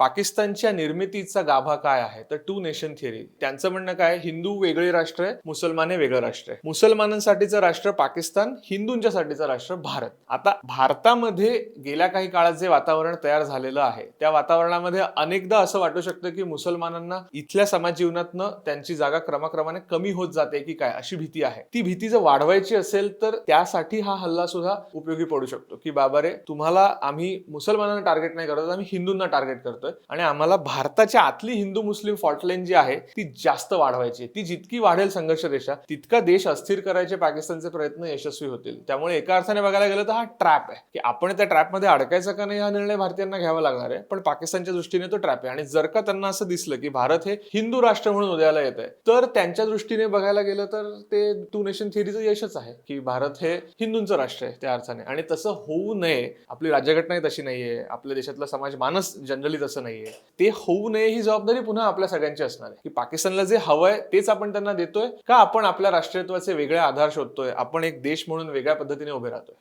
पाकिस्तानच्या निर्मितीचा गाभा काय आहे? तर टू नेशन थिअरी त्यांचं म्हणणं काय हिंदू वेगळे राष्ट्र आहे मुसलमान हे वेगळं राष्ट्र आहे मुसलमानांसाठीचं राष्ट्र पाकिस्तान हिंदूंच्या साठीचं राष्ट्र भारत. आता भारतामध्ये गेल्या काही काळात जे वातावरण तयार झालेलं आहे त्या वातावरणामध्ये अनेकदा असं वाटू शकतं की मुसलमानांना इथल्या समाज जीवनातनं त्यांची जागा क्रमाक्रमाने कमी होत जाते की काय अशी भीती आहे. ती भीती जर वाढवायची असेल तर त्यासाठी हा हल्ला सुद्धा उपयोगी पडू शकतो की बाबा रे तुम्हाला आम्ही मुसलमानांना टार्गेट नाही करत आम्ही हिंदूंना टार्गेट करतो करतोय आणि आम्हाला भारताच्या आतली हिंदू मुस्लिम फॉल्टलाईन जी आहे ती जास्त वाढवायची ती जितकी वाढेल संघर्ष रेषा तितका देश अस्थिर करायचे पाकिस्तानचे प्रयत्न यशस्वी होतील. त्यामुळे एका अर्थाने बघायला गेलं तर हा ट्रॅप आहे. की आपण त्या ट्रॅपमध्ये अडकायचा का नाही हा निर्णय भारतीयांना घ्यावा लागणार आहे. पण पाकिस्तानच्या दृष्टीने तो ट्रॅप आहे. आणि जर का त्यांना असं दिसलं की भारत हे हिंदू राष्ट्र म्हणून उदयाला येत आहे तर त्यांच्या दृष्टीने बघायला गेलं तर ते टू नेशन थिअरीचं यशच आहे. की भारत हे हिंदूंचं राष्ट्र आहे त्या अर्थाने. आणि तसं होऊ नये. आपली राज्यघटनाही तशी नाहीये. आपल्या देशातला समाज मानस जनरली तसं नाहीये. ते होऊ नये ही जबाबदारी पुन्हा आपल्या सगळ्यांची असणार आहे. की पाकिस्तानला जे हवंय तेच आपण त्यांना देतोय का आपण आपल्या राष्ट्रीयत्वाचे वेगळे आधार शोधतोय? आपण एक देश म्हणून वेगळ्या पद्धतीने उभे राहतोय?